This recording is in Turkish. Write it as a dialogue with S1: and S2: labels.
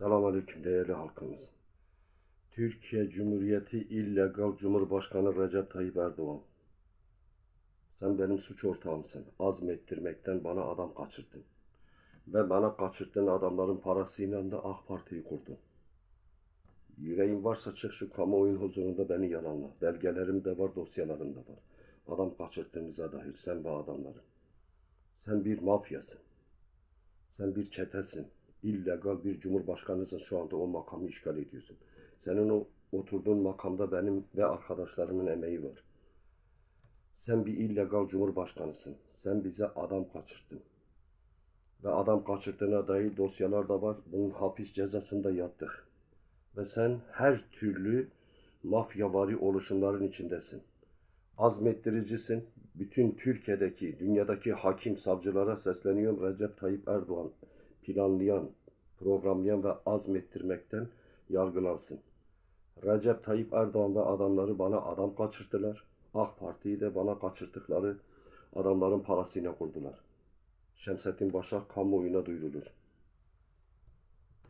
S1: Selamünaleyküm değerli halkımız. Türkiye Cumhuriyeti illegal Cumhurbaşkanı Recep Tayyip Erdoğan. Sen benim suç ortağımsın. Azmettirmekten bana adam kaçırdın. Ve bana kaçırdığın adamların parasıyla da AK Parti'yi kurdun. Yüreğin varsa çık şu kamuoyun huzurunda beni yalanla. Belgelerim de var, dosyalarım da var. Adam kaçırdığınıza dahil sen ve adamların. Sen bir mafyasın. Sen bir çetesin. İllegal bir cumhurbaşkanısın şu anda o makamı işgal ediyorsun. Senin o oturduğun makamda benim ve arkadaşlarımın emeği var. Sen bir illegal cumhurbaşkanısın. Sen bize adam kaçırttın. Ve adam kaçırdığına dair dosyalar da var. Bunun hapis cezasında yattık. Ve sen her türlü mafyavari oluşumların içindesin. Azmettiricisin. Bütün Türkiye'deki, dünyadaki hakim savcılara sesleniyorum. Recep Tayyip Erdoğan planlayan, programlayan ve azmettirmekten yargılansın. Recep Tayyip Erdoğan ve adamları bana adam kaçırttılar. AK Parti'yi de bana kaçırttıkları adamların parasıyla kurdular. Şemsettin Başar kamuoyuna duyurulur.